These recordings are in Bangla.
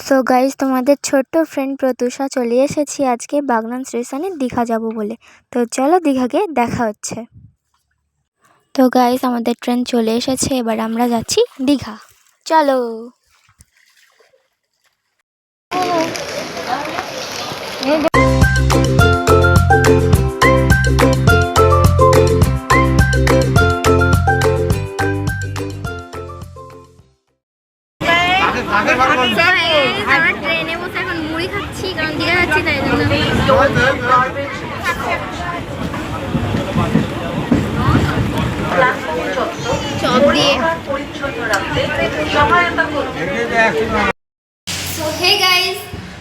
সো গাইজ তোমাদের ছোট্ট ফ্রেন্ড প্রতুষা চলে এসেছি আজকে বাগনান স্টেশনে দীঘা যাব বলে। তো চলো দীঘাকে দেখা হচ্ছে। তো গাইজ আমাদের ট্রেন চলে এসেছে, এবার আমরা যাচ্ছি দীঘা। চলো।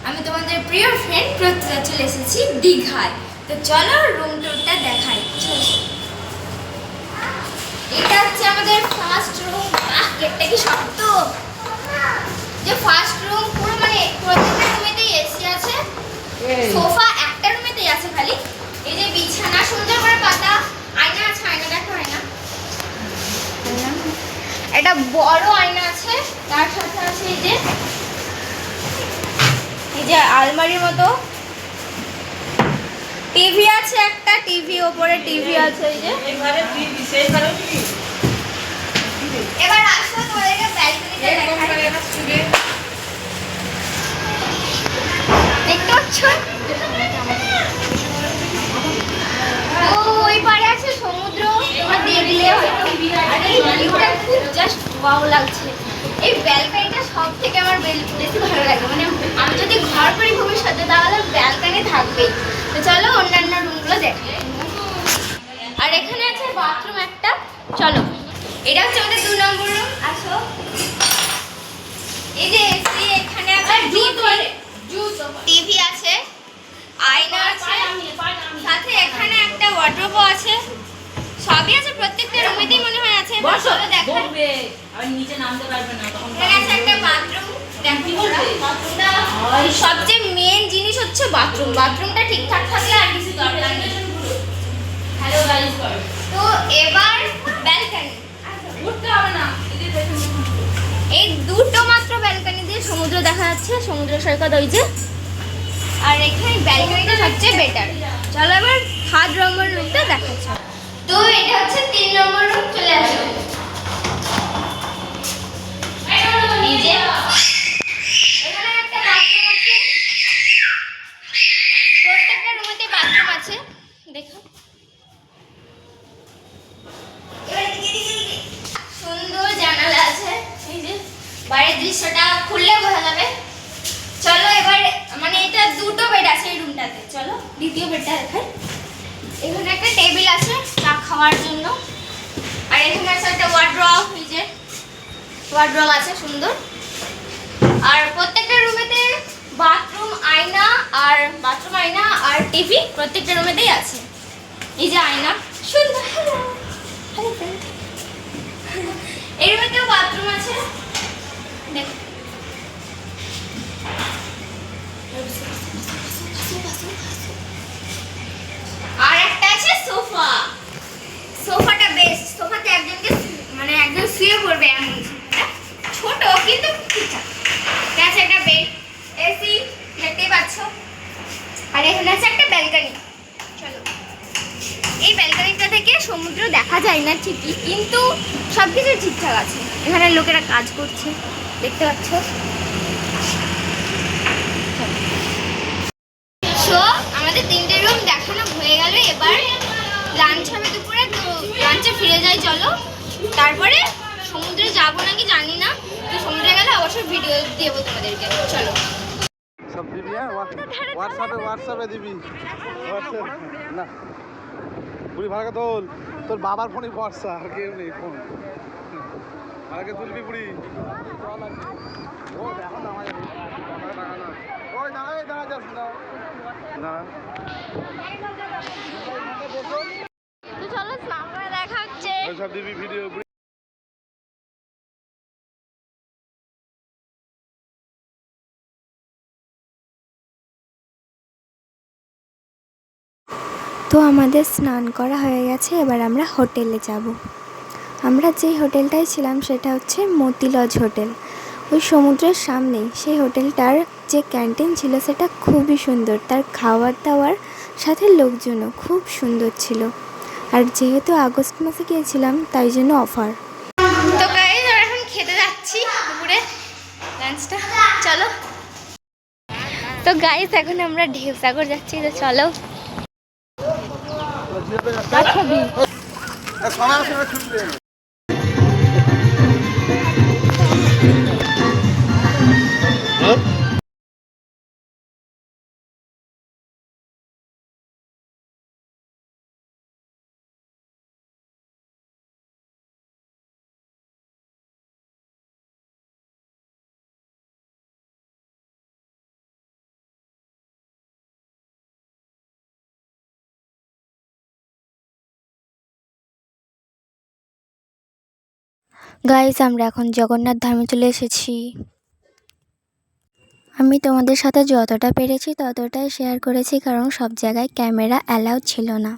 আমি তোমাদের প্রিয় ফ্রেন্ড প্রত্যুষা চলে এসেছি দীঘায়। তো চলো রুম টুরটা দেখাই। এটা হচ্ছে আমাদের ফার্স্ট রুম গেটটা কি শক্ত। যে ফার্স্ট রুম পুরো মানে প্রত্যেকটা রুমেতেই এসি আছে। সোফা একটা রুমেতেই আছে খালি এই যে বিছানা সুন্দর করে পাতা আয়না আছে আয়না দেখো আয়না একটা বড় আয়না আছে তার সাথে আছে এই যে এই যে আলমারির মতো। টিভি আছে একটা টিভি ওপরে টিভি আছে এই যে। এবার আসো তোমাদেরকে ব্যালকনিতে দেখাই। দেখতে পাচ্ছ ও ওই পারে আছে সমুদ্র তোমরা দেখলে হয়তো আর এই ভিউটা খুব জাস্ট ওয়াও লাগছে। এই ব্যালকনিটা সব থেকে আমার বেশি ভালো লাগে। মানে আমি যদি ঘর করি ভবিষ্যতে তাহলে ব্যালকনি থাকবেই। তো চলো অন্যান্য রুমগুলো দেখো। আর এখানে আছে বাথরুম একটা। চলো। এটা হচ্ছে আমাদের দু নম্বর রুম আসো। এই যে এসি এখানে আছে টিভি আছে আয়না আছে সাথে এখানে একটা ওয়ার্ড্রোবও আছে। সবই আছে প্রত্যেকটা রুমেতেই মনে হয় আছে। এবার চলো দেখাই নিচে নামতে পারবে না তখন এখানে আছে একটা বাথরুম দেখো সবচেয়ে মেন জিনিস হচ্ছে বাথরুম বাথরুমটা ঠিকঠাক থাকলে আর কিছু দরকার নেই। হ্যালো গাইস তো এবার ব্যালকনি উঠতে হবে না এই দুটো মাত্র ব্যালকনি দিয়ে সমুদ্র দেখা যাচ্ছে। সমুদ্র সৈকত ওই যে। আর এখানে ব্যালকনিটা সবচেয়ে বেটার চলো এবার থার্ড নম্বর রুমটা দেখাচ্ছি। তো এটা হচ্ছে তিন নম্বর রুম চলে আসো এই যে এখানে একটা বাথরুম আছে প্রত্যেকটা রুমেতে বাথরুম আছে দেখো এবার এদিকে, এদিকে, এদিকে। সুন্দর জানালা আছে এই যে দৃশ্যটা খুললে বোঝা যাবে। চলো এবার মানে এটা দুটো বেড আছে এই রুমটাতে চলো, দ্বিতীয় বেডটা দেখাই। এখানে একটা টেবিল আছে চা খাওয়ার জন্য। আর এখানে আছে একটা ওয়ার্ড্রপ এই যে ওয়ার্ড্রপ আছে, সুন্দর। আর প্রত্যেকটা রুমেতে বাথরুম আয়না আর বাথরুম আয়না আর টিভি প্রত্যেকটা রুমেতেই আছে। এই যে আয়না, সুন্দর হ্যালো হ্যালো ফ্রেন্ড এর মধ্যেও বাথরুম আছে দেখো আর একটা আছে সোফা সোফাটা বেস্ট সোফাতে একজনকে শু- মানে একজন শুয়ে পড়বে এমন সোফাটা। ছোট কিন্তু ঠিকঠাক এখানে আছে একটা বেড এসি দেখতেই পাচ্ছ আর এখানে আছে একটা ব্যালকনি চলো এই ব্যালকনিটা থেকে সমুদ্র দেখা যায় না ঠিকই কিন্তু সব কিছু ঠিকঠাক আছে। এখানে লোকেরা কাজ করছে দেখতে পাচ্ছ? সো আমাদের তিনটে রুম দেখানো হয়ে গেল এবার লাঞ্চ হবে দুপুরে তো লাঞ্চে ফিরে যাই চলো। তারপরে সমুদ্রে যাব নাকি জানি না তো সমুদ্রে গেলে অবশ্যই ভিডিও দেবো তোমাদেরকে। চলো। সব দিবি হ্যাঁ? হোয়াটসঅ্যাপে হোয়াটসঅ্যাপে দিবি। হোয়াটসঅ্যাপ না। বুড়ি ভাড়াকে তোল তোর বাবার ফোনই ভরসা আর কেউ নেই ফোন। আগে তুলবি দাঁড়া চলো দেখা হচ্ছে ওই সব দিবি ভিডিও তো আমাদের স্নান করা হয়ে গেছে, এবার আমরা হোটেলে যাব। আমরা যেই হোটেলটায় ছিলাম সেটা হচ্ছে মতি লজ হোটেল। ওই সমুদ্রের সামনেই সেই হোটেলটার যে ক্যান্টিন ছিল সেটা খুবই সুন্দর। তার খাওয়ার দাওয়ার সাথে লোকজনও খুব সুন্দর ছিল। আর যেহেতু আগস্ট মাসে গিয়েছিলাম, তাই জন্য অফার। তো গাইজ এখন খেতে যাচ্ছি দুপুরে। লাঞ্চটা চলো। তো গাইজ এখন আমরা ঢেউসাগর যাচ্ছি, তো চলো। আচ্ছা দিন গাইজ আমরা এখন জগন্নাথ ধামে চলে এসেছি। আমি তোমাদের সাথে যতটা পেরেছি ততটাই শেয়ার করেছি, কারণ সব জায়গায় ক্যামেরা অ্যালাউ ছিল না।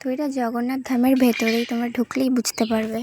তো এটা জগন্নাথ ধামের ভেতরেই, তোমরা ঢুকলেই বুঝতে পারবে।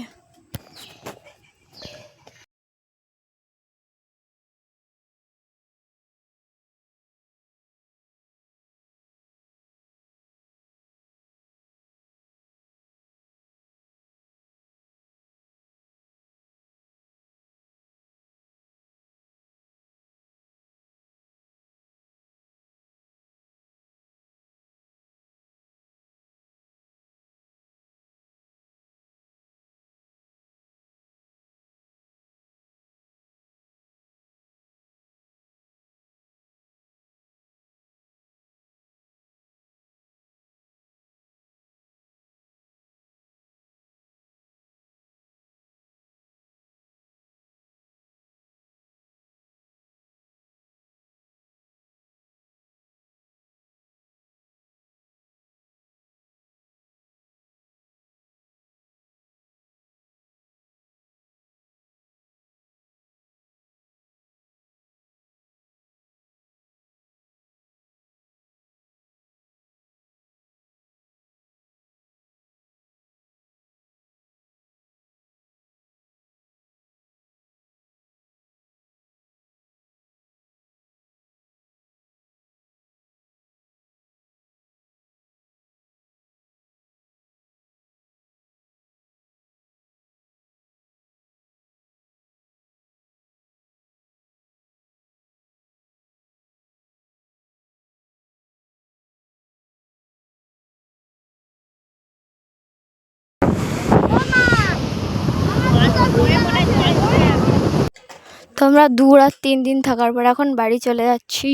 তো আমরা দু রাত তিন দিন থাকার পর এখন বাড়ি চলে যাচ্ছি।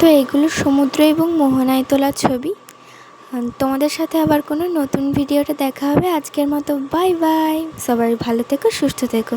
তো এগুলো সমুদ্র এবং মোহনায় তোলা ছবি। তোমাদের সাথে আবার কোনো নতুন ভিডিওটা দেখা হবে। আজকের মতো বাই বাই। সবাই ভালো থেকো, সুস্থ থেকো।